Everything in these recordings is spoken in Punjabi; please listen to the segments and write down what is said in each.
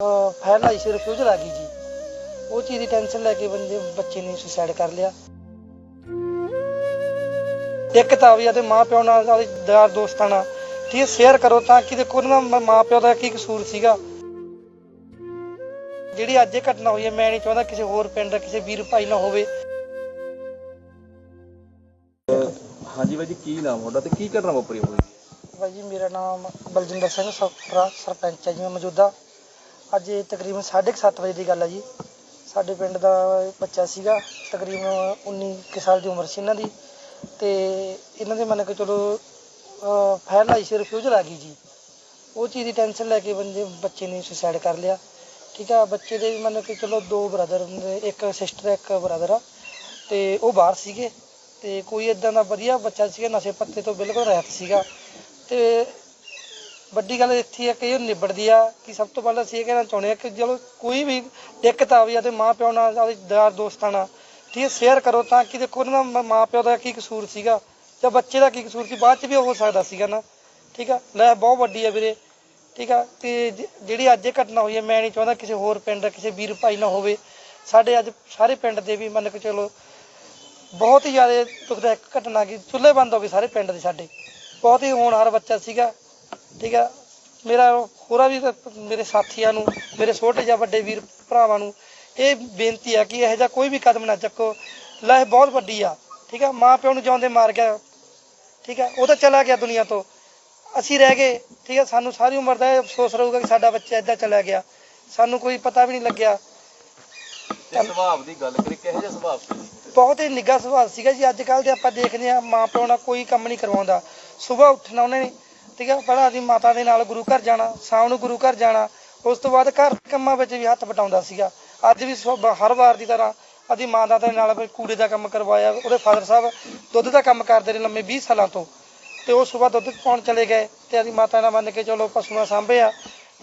ਫਾਇਰ ਲਾਈ ਸੀ ਰਿਫਿਊਜ਼ਲ ਆ ਗਈ ਜੀ। ਉਹ ਚੀਜ਼ ਦੀ ਟੈਨਸ਼ਨ ਲੈ ਕੇ ਬੰਦੇ ਬੱਚੇ ਨੇ ਸੁਸਾਈਡ ਕਰ ਲਿਆ। ਇੱਕ ਤਾਂ ਵੀ ਅਤੇ ਮਾਂ ਪਿਓ ਨਾਲ ਨਾਲ ਯਾਰ ਦੋਸਤਾਂ ਨਾਲ ਠੀਕ ਸ਼ੇਅਰ ਕਰੋ ਤਾਂ ਕਿ ਦੇਖੋ ਉਹਨਾਂ ਦਾ ਮਾਂ ਪਿਓ ਦਾ ਕੀ ਕਸੂਰ ਸੀਗਾ। ਜਿਹੜੀ ਅੱਜ ਇਹ ਘਟਨਾ ਹੋਈ ਹੈ ਮੈਂ ਨਹੀਂ ਚਾਹੁੰਦਾ ਕਿਸੇ ਹੋਰ ਪਿੰਡ ਦਾ ਕਿਸੇ ਵੀਰ ਭਾਈ ਨਾਲ ਹੋਵੇ। ਹਾਂਜੀ ਬਾਈ ਜੀ ਕੀ ਨਾਮ ਤੁਹਾਡਾ ਤੇ ਕੀ ਘਟਨਾ ਵਾਪਰੀ ਹੋਈ? ਭਾਈ ਜੀ ਮੇਰਾ ਨਾਮ ਬਲਜਿੰਦਰ ਸਿੰਘ ਸਰਪੰਚ ਹੈ ਜੀ ਮੈਂ ਮੌਜੂਦਾ। ਅੱਜ ਇਹ ਤਕਰੀਬਨ 7:30 ਵਜੇ ਦੀ ਗੱਲ ਹੈ ਜੀ। ਸਾਡੇ ਪਿੰਡ ਦਾ ਬੱਚਾ ਸੀਗਾ, ਤਕਰੀਬਨ 19 ਕੁ ਸਾਲ ਦੀ ਉਮਰ ਸੀ ਇਹਨਾਂ ਦੀ। ਤੇ ਇਹਨਾਂ ਦੇ ਮੰਨ ਕੇ ਚਲੋ ਫਾਇਰ ਲਾਈ ਸੀ, ਰਿਫਿਊਜ਼ਲ ਆ ਗਈ ਜੀ। ਉਹ ਚੀਜ਼ ਦੀ ਟੈਨਸ਼ਨ ਲੈ ਕੇ ਬੰਦੇ, ਬੱਚੇ ਨੇ ਸੁਸਾਈਡ ਕਰ ਲਿਆ। ਠੀਕ ਆ, ਬੱਚੇ ਦੇ ਮੰਨ ਕੇ ਚਲੋ ਦੋ ਬ੍ਰਦਰ ਇੱਕ ਸਿਸਟਰ ਇੱਕ ਬ੍ਰਦਰ ਆ। ਤੇ ਉਹ ਬਾਹਰ ਸੀਗੇ। ਤੇ ਕੋਈ ਇਦਾਂ ਦਾ ਵਧੀਆ ਬੱਚਾ ਸੀਗਾ, ਨਸ਼ੇ ਪੱਤੇ ਤੋਂ ਬਿਲਕੁਲ ਰਹਿਤ ਸੀਗਾ। ਤੇ ਵੱਡੀ ਗੱਲ ਇੱਥੇ ਆ ਕਿ ਇਹ ਨਿਬੜਦੀ ਆ ਕਿ ਸਭ ਤੋਂ ਪਹਿਲਾਂ ਅਸੀਂ ਇਹ ਕਹਿਣਾ ਚਾਹੁੰਦੇ ਆ ਕਿ ਚਲੋ ਕੋਈ ਵੀ ਦਿੱਕਤ ਆਵੇ ਆ ਤੇ ਮਾਂ ਪਿਓ ਨਾਲ ਨਾਲ ਯਾਰ ਦੋਸਤਾਂ ਨਾਲ, ਠੀਕ ਹੈ ਸ਼ੇਅਰ ਕਰੋ ਤਾਂ ਕਿ ਦੇਖੋ ਉਹਨਾਂ ਦਾ ਮਾਂ ਪਿਓ ਦਾ ਕੀ ਕਸੂਰ ਸੀਗਾ ਜਾਂ ਬੱਚੇ ਦਾ ਕੀ ਕਸੂਰ ਸੀ, ਬਾਅਦ ਚ ਵੀ ਉਹ ਹੋ ਸਕਦਾ ਸੀਗਾ ਨਾ, ਠੀਕ ਆ? ਲੈ, ਬਹੁਤ ਵੱਡੀ ਆ ਵੀਰੇ, ਠੀਕ ਆ? ਤੇ ਜਿਹੜੀ ਅੱਜ ਇਹ ਘਟਨਾ ਹੋਈ ਹੈ ਮੈਂ ਨਹੀਂ ਚਾਹੁੰਦਾ ਕਿਸੇ ਹੋਰ ਪਿੰਡ ਦਾ ਕਿਸੇ ਵੀਰ ਭਾਈ ਨਾਲ ਹੋਵੇ, ਸਾਡੇ ਅੱਜ ਸਾਰੇ ਪਿੰਡ ਦੇ ਵੀ ਮੰਨ ਕੇ ਚਲੋ ਬਹੁਤ ਹੀ ਜ਼ਿਆਦਾ ਦੁਖਦਾਇਕ ਘਟਨਾ ਕੀ ਚੁੱਲ੍ਹੇ ਬੰਦ ਹੋ ਗਏ ਸਾਰੇ ਪਿੰਡ ਦੇ ਸਾਡੇ, ਬਹੁਤ ਹੀ ਹੋਣਹਾਰ ਬੱਚਾ ਸੀਗਾ ਠੀਕ ਆ? ਮੇਰਾ ਹੋਰਾਂ ਵੀ ਮੇਰੇ ਸਾਥੀਆਂ ਨੂੰ ਮੇਰੇ ਛੋਟੇ ਜਾਂ ਵੱਡੇ ਵੀਰ ਭਰਾਵਾਂ ਨੂੰ ਇਹ ਬੇਨਤੀ ਆ ਕਿ ਇਹੋ ਜਿਹਾ ਕੋਈ ਵੀ ਕਦਮ ਨਾ ਚੱਕੋ। ਲੈ ਬਹੁਤ ਵੱਡੀ ਆ ਠੀਕ ਆ? ਮਾਂ ਪਿਓ ਨੂੰ ਜਿਉਂਦੇ ਮਾਰ ਗਿਆ ਠੀਕ ਆ? ਉਹ ਤਾਂ ਚਲਾ ਗਿਆ ਦੁਨੀਆ ਤੋਂ। ਅਸੀਂ ਰਹਿ ਗਏ ਠੀਕ ਆ? ਸਾਨੂੰ ਸਾਰੀ ਉਮਰ ਦਾ ਇਹ ਅਫਸੋਸ ਰਹੂਗਾ ਕਿ ਸਾਡਾ ਬੱਚਾ ਏਦਾਂ ਚਲਾ ਗਿਆ। ਸਾਨੂੰ ਕੋਈ ਪਤਾ ਵੀ ਨਹੀਂ ਲੱਗਿਆ। ਤੇ ਸੁਭਾਅ ਦੀ ਗੱਲ ਕਰੀ ਕਿਹੋ ਜਿਹਾ ਸੁਭਾਅ ਸੀ? ਬਹੁਤ ਹੀ ਨਿੱਘਾ ਸੁਭਾਅ ਸੀਗਾ ਜੀ। ਅੱਜ ਕੱਲ੍ਹ ਦੇ ਆਪਾਂ ਦੇਖਦੇ ਆ ਮਾਂ ਪਿਓ ਨਾਲ ਕੋਈ ਕੰਮ ਨਹੀਂ ਕਰਵਾਉਂਦਾ। ਸਵੇਰ ਉੱਠਣਾ ਉਹਨੇ ਠੀਕ ਹੈ ਪਹਿਲਾਂ ਅਸੀਂ ਮਾਤਾ ਦੇ ਨਾਲ ਗੁਰੂ ਘਰ ਜਾਣਾ, ਸ਼ਾਮ ਨੂੰ ਗੁਰੂ ਘਰ ਜਾਣਾ, ਉਸ ਤੋਂ ਬਾਅਦ ਘਰ ਕੰਮਾਂ ਵਿੱਚ ਵੀ ਹੱਥ ਵਟਾਉਂਦਾ ਸੀਗਾ। ਅੱਜ ਵੀ ਸੁਬ- ਹਰ ਵਾਰ ਦੀ ਤਰ੍ਹਾਂ ਅਸੀਂ ਮਾਤਾ ਦੇ ਨਾਲ ਵੀ ਕੂੜੇ ਦਾ ਕੰਮ ਕਰਵਾਇਆ, ਉਹਦੇ ਫਾਦਰ ਸਾਹਿਬ ਦੁੱਧ ਦਾ ਕੰਮ ਕਰਦੇ ਨੇ ਲੰਮੇ 20 ਸਾਲਾਂ ਤੋਂ। ਤੇ ਉਹ ਸਵੇਰ ਦੁੱਧ ਪਾਉਣ ਚਲੇ ਗਏ ਤੇ ਅਸੀਂ ਮਾਤਾ ਨਾਲ ਮੰਨ ਕੇ ਚਲੋ ਪਸ਼ੂਆਂ ਸਾਂਭੇ ਆ।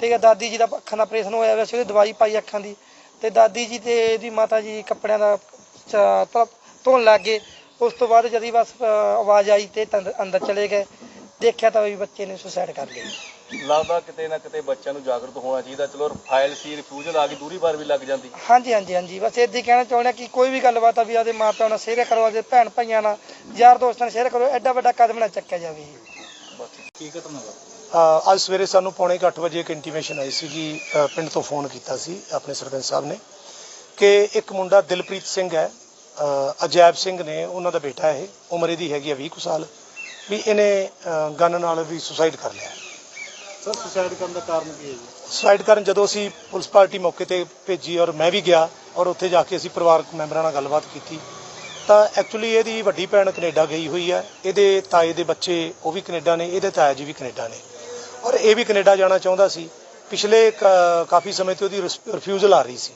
ਠੀਕ ਹੈ ਦਾਦੀ ਜੀ ਦਾ ਅੱਖਾਂ ਦਾ ਆਪਰੇਸ਼ਨ ਹੋਇਆ ਹੋਇਆ ਸੀ, ਉਹਦੀ ਦਵਾਈ ਪਾਈ ਅੱਖਾਂ ਦੀ। ਤੇ ਦਾਦੀ ਜੀ ਤੇ ਇਹਦੀ ਮਾਤਾ ਜੀ ਕੱਪੜਿਆਂ ਦਾ ਚ- ਧੋਣ ਲੱਗ ਗਏ। ਉਸ ਤੋਂ ਬਾਅਦ ਜਦੀ ਬਸ ਆਵਾਜ਼ ਆਈ ਤੇ ਤੰਦ- ਅੰਦਰ ਚਲੇ ਗਏ। ਦੇਖਿਆ ਤਾਂ ਵੀ ਬੱਚੇ ਨੇ ਸੁਸਾਈਡ ਕਰ ਲਿਆ ਲੱਗਦਾ ਕਿਤੇ ਨਾ ਕਿਤੇ ਬੱਚਿਆਂ ਨੂੰ ਜਾਗਰੂਕ ਹੋਣਾ ਚਾਹੀਦਾ। ਚਲੋ ਫਾਈਲ ਸੀ ਰਿਫਿਊਜ਼ਲ ਆ ਗਈ ਦੂਰੀ ਵਾਰ ਵੀ ਲੱਗ ਜਾਂਦੀ। ਹਾਂਜੀ ਹਾਂਜੀ ਹਾਂਜੀ। ਬਸ ਇੱਦਾਂ ਹੀ ਕਹਿਣਾ ਚਾਹੁੰਦਾ ਕਿ ਕੋਈ ਵੀ ਗੱਲਬਾਤ ਆ ਵੀ ਆਦੇ ਮਾਪਿਆਂ ਨਾਲ ਸ਼ੇਅਰ ਕਰੋ ਆਦੇ ਭੈਣ ਭਾਈਆਂ ਨਾਲ ਯਾਰ ਦੋਸਤਾਂ ਨਾਲ ਸ਼ੇਅਰ ਕਰੋ ਐਡਾ ਵੱਡਾ ਕਦਮ ਨਾ ਚੱਕਿਆ ਜਾਵੇ। ਬਸ ਕੀ ਵਾ ਅ, ਅੱਜ ਸਵੇਰੇ ਸਾਨੂੰ ਪੌਣੇ ਕੁ ਅੱਠ ਵਜੇ ਇੱਕ ਇੰਟੀਮੇਸ਼ਨ ਆਈ ਸੀ ਕਿ ਪਿੰਡ ਤੋਂ ਫੋਨ ਕੀਤਾ ਸੀ ਆਪਣੇ ਸਰਪੰਚ ਸਾਹਿਬ ਨੇ ਕਿ ਇੱਕ ਮੁੰਡਾ ਦਿਲਪ੍ਰੀਤ ਸਿੰਘ ਹੈ। ਅ, ਅਜੈਬ ਸਿੰਘ ਨੇ ਉਹਨਾਂ ਦਾ ਬੇਟਾ ਇਹ ਉਮਰ ਇਹਦੀ ਹੈਗੀ ਆ 20 ਕੁ ਸਾਲ। ਵੀ ਇਹਨੇ ਗਨ ਨਾਲ ਵੀ ਸੁਸਾਈਡ ਕਰ ਲਿਆ। ਸਰ ਸੁਸਾਈਡ ਕਰਨ ਦਾ ਕਾਰਨ ਕੀ ਹੈ ਜੀ? ਸੁਸਾਈਡ ਕਰਨ ਜਦੋਂ ਅਸੀਂ ਪੁਲਿਸ ਪਾਰਟੀ ਮੌਕੇ ਤੇ ਭੇਜੀ ਔਰ ਮੈਂ ਵੀ ਗਿਆ ਔਰ ਉੱਥੇ ਜਾ ਕੇ ਅਸੀਂ ਪਰਿਵਾਰਕ ਮੈਂਬਰਾਂ ਨਾਲ ਗੱਲਬਾਤ ਕੀਤੀ ਤਾਂ ਐਕਚੁਅਲੀ ਇਹਦੀ ਵੱਡੀ ਭੈਣ ਕੈਨੇਡਾ ਗਈ ਹੋਈ ਹੈ। ਇਹਦੇ ਤਾਏ ਦੇ ਬੱਚੇ ਉਹ ਵੀ ਕੈਨੇਡਾ ਨੇ ਇਹਦੇ ਤਾਇਆ ਜੀ ਵੀ ਕੈਨੇਡਾ ਨੇ। ਔਰ ਇਹ ਵੀ ਕੈਨੇਡਾ ਜਾਣਾ ਚਾਹੁੰਦਾ ਸੀ। ਪਿਛਲੇ ਕਾਫੀ ਸਮੇਂ ਤੋਂ ਉਹਦੀ ਰਿਫਿਊਜ਼ਲ ਆ ਰਹੀ ਸੀ।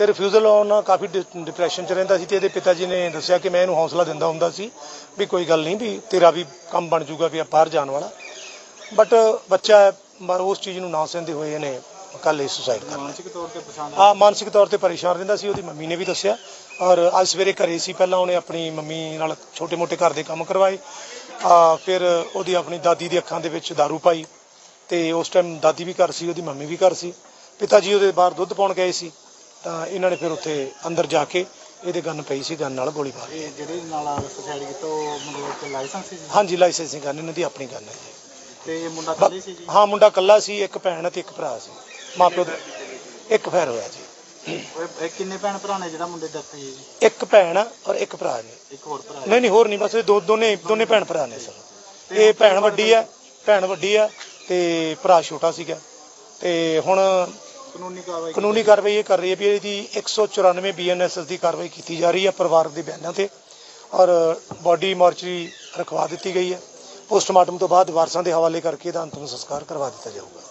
ਤੇ ਰਿਫਿਊਜ਼ਲ ਆਉਣ ਨਾਲ ਕਾਫੀ ਡਿਪਰੈਸ਼ਨ ਚ ਰਹਿੰਦਾ ਸੀ ਤੇ ਇਹਦੇ ਪਿਤਾ ਜੀ ਨੇ ਦੱਸਿਆ ਕਿ ਮੈਂ ਇਹਨੂੰ ਹੌਸਲਾ ਦਿੰਦਾ ਹੁੰਦਾ ਸੀ ਵੀ ਕੋਈ ਗੱਲ ਨਹੀਂ ਵੀ ਤੇਰਾ ਵੀ ਕੰਮ ਬਣ ਜਾਊਗਾ ਵੀ ਬਾਹਰ ਜਾਣ ਵਾਲਾ। ਬਟ ਬੱਚਾ ਪਰ ਉਸ ਚੀਜ਼ ਨੂੰ ਨਾ ਸਹਿੰਦੇ ਹੋਏ ਇਹਨੇ ਕੱਲ ਹੀ ਸੁਸਾਈਡ ਕਰ ਮਾਨਸਿਕ ਤੌਰ ਤੇ ਪਛਾਣ ਆ ਮਾਨਸਿਕ ਤੌਰ ਤੇ ਪਰੇਸ਼ਾਨ ਰਹਿੰਦਾ ਸੀ ਉਹਦੀ ਮੰਮੀ ਨੇ ਵੀ ਦੱਸਿਆ। ਔਰ ਅੱਜ ਸਵੇਰੇ ਘਰੇ ਸੀ ਪਹਿਲਾਂ ਉਹਨੇ ਆਪਣੀ ਮੰਮੀ ਨਾਲ ਛੋਟੇ-ਮੋਟੇ ਘਰ ਦੇ ਕੰਮ ਕਰਵਾਏ। ਆ ਫਿਰ ਉਹਦੀ ਆਪਣੀ ਦਾਦੀ ਦੀ ਅੱਖਾਂ ਦੇ ਵਿੱਚ दारू ਪਾਈ। ਤੇ ਉਸ ਟਾਈਮ ਦਾਦੀ ਵੀ ਘਰ ਸੀ ਉਹਦੀ ਮੰਮੀ ਵੀ ਘਰ ਸੀ। ਪਿਤਾ ਜੀ ਉਹਦੇ ਬਾਹਰ ਦੁੱਧ ਪਾਉਣ ਗਏ ਸੀ। ਤਾਂ ਇਹਨਾਂ ਨੇ ਫਿਰ ਉੱਥੇ ਅੰਦਰ ਜਾ ਕੇ ਇਹਦੇ ਗਨ ਪਈ ਸੀ ਗਨ ਨਾਲ ਗੋਲੀ ਮਾਰੀ। ਇਹ ਜਿਹੜੇ ਨਾਲ ਸੁਸਾਈਡ ਕੀਤਾ ਉਹ ਮਤਲਬ ਕਿ ਲਾਇਸੈਂਸ ਸੀ? ਹਾਂਜੀ ਲਾਇਸੈਂਸਿੰਗ ਗਨ ਇਹਨਾਂ ਦੀ ਆਪਣੀ ਗਨ ਹੈ ਜੀ। ਤੇ ਇਹ ਮੁੰਡਾ ਕੱਲੇ ਸੀ ਜੀ? ਹਾਂ ਮੁੰਡਾ ਕੱਲਾ ਸੀ ਇੱਕ ਭੈਣ ਤੇ ਇੱਕ ਭਰਾ ਸੀ। ਮਾਪਿਓ ਦੇ ਇੱਕ ਫੈਰ ਹੋਇਆ ਜੀ। ਇਹ ਕਿੰਨੇ ਭੈਣ ਭਰਾ ਨੇ ਜਿਹੜਾ ਮੁੰਡੇ ਦੱਸੇ ਜੀ? ਇੱਕ ਭੈਣ ਆ ਔਰ ਇੱਕ ਭਰਾ ਨੇ। ਇੱਕ ਹੋਰ ਭਰਾ ਹੈ। ਨਹੀਂ ਨਹੀਂ ਹੋਰ ਨਹੀਂ ਬਸ ਇਹ ਦੋ ਦੋਨੇ ਦੋਨੇ ਭੈਣ ਭਰਾ ਨੇ ਸਰ। ਇਹ ਭੈਣ ਵੱਡੀ ਆ ਭੈਣ ਵੱਡੀ ਆ ਤੇ ਭਰਾ ਛੋਟਾ ਸੀਗਾ। ਤੇ ਹੁਣ ਕਾਨੂੰਨੀ ਕਾਰਵਾਈ ਕਾਨੂੰਨੀ ਕਾਰਵਾਈ ਇਹ ਕਰ ਰਹੀ ਹੈ ਵੀ ਇਹਦੀ 194 ਬੀਐਨਐਸਐਸ ਦੀ ਕਾਰਵਾਈ ਕੀਤੀ ਜਾ ਰਹੀ ਹੈ ਪਰਿਵਾਰਕ ਦੇ ਬਿਆਨਾਂ ਤੇ ਔਰ ਬਾਡੀ ਮਾਰਚਰੀ ਰਖਵਾ ਦਿੱਤੀ ਗਈ ਹੈ। ਪੋਸਟਮਾਰਟਮ ਤੋਂ ਬਾਅਦ ਵਾਰਸਾਂ ਦੇ ਹਵਾਲੇ ਕਰਕੇ ਇਹਦਾ ਅੰਤਿਮ ਸੰਸਕਾਰ ਕਰਵਾ ਦਿੱਤਾ ਜਾਊਗਾ।